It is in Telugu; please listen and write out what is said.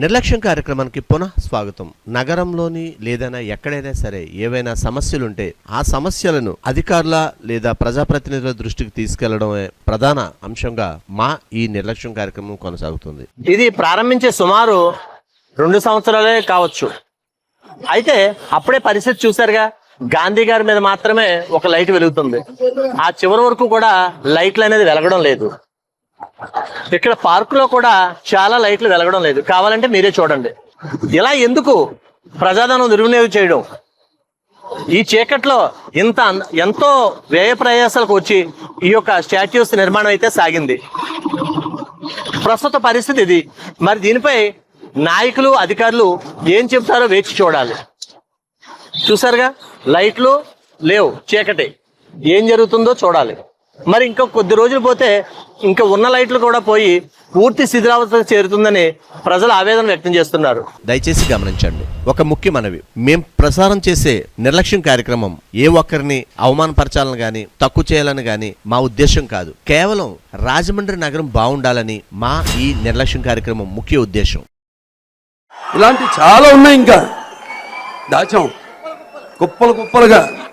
నిర్లక్ష్యం కార్యక్రమానికి పునః స్వాగతం. నగరంలోని లేదైనా ఎక్కడైనా సరే ఏవైనా సమస్యలుంటే ఆ సమస్యలను అధికారుల లేదా ప్రజాప్రతినిధుల దృష్టికి తీసుకెళ్ళడమే ప్రధాన అంశంగా మా ఈ నిర్లక్ష్యం కార్యక్రమం కొనసాగుతుంది. ఇది ప్రారంభించే సుమారు రెండు సంవత్సరాలే కావచ్చు. అయితే అప్పుడే పరిస్థితి చూసారుగా గాంధీ గారి మీద మాత్రమే ఒక లైట్ వెలుగుతుంది. ఆ చివరి వరకు కూడా లైట్లు అనేది వెలగడం లేదు. ఇక్కడ పార్క్లో కూడా చాలా లైట్లు వెలగడం లేదు. కావాలంటే మీరే చూడండి. ఇలా ఎందుకు ప్రజాధనం దుర్వినియోగం చేయడం? ఈ చీకట్లో ఇంత ఎంతో వ్యయ ప్రయాసాలకు వచ్చి ఈ యొక్క స్టాచ్యూస్ నిర్మాణం అయితే సాగింది. ప్రస్తుత పరిస్థితి ఇది. మరి దీనిపై నాయకులు అధికారులు ఏం చెప్తారో వేచి చూడాలి. చూసారుగా లైట్లు లేవు. చీకటి. ఏం జరుగుతుందో చూడాలి. మరి ఇంకా కొద్ది రోజులు పోతే ఇంకా ఉన్న లైట్లు కూడా పోయి పూర్తి శిథిలావస్థకు చేరుతుందని ప్రజలు ఆవేదన వ్యక్తం చేస్తున్నారు. దయచేసి గమనించండి. ఒక ముఖ్య మనవి. మేం ప్రసారం చేసే నిర్లక్ష్యం కార్యక్రమం ఏ ఒక్కరిని అవమానపరచాలని గాని తక్కువ చేయాలని గాని మా ఉద్దేశం కాదు. కేవలం రాజమండ్రి నగరం బాగుండాలని మా ఈ నిర్లక్ష్యం కార్యక్రమం ముఖ్య ఉద్దేశం. ఇలాంటి చాలా ఉన్నాయి ఇంకా. దాచాం. కుప్పలు కుప్పలుగా.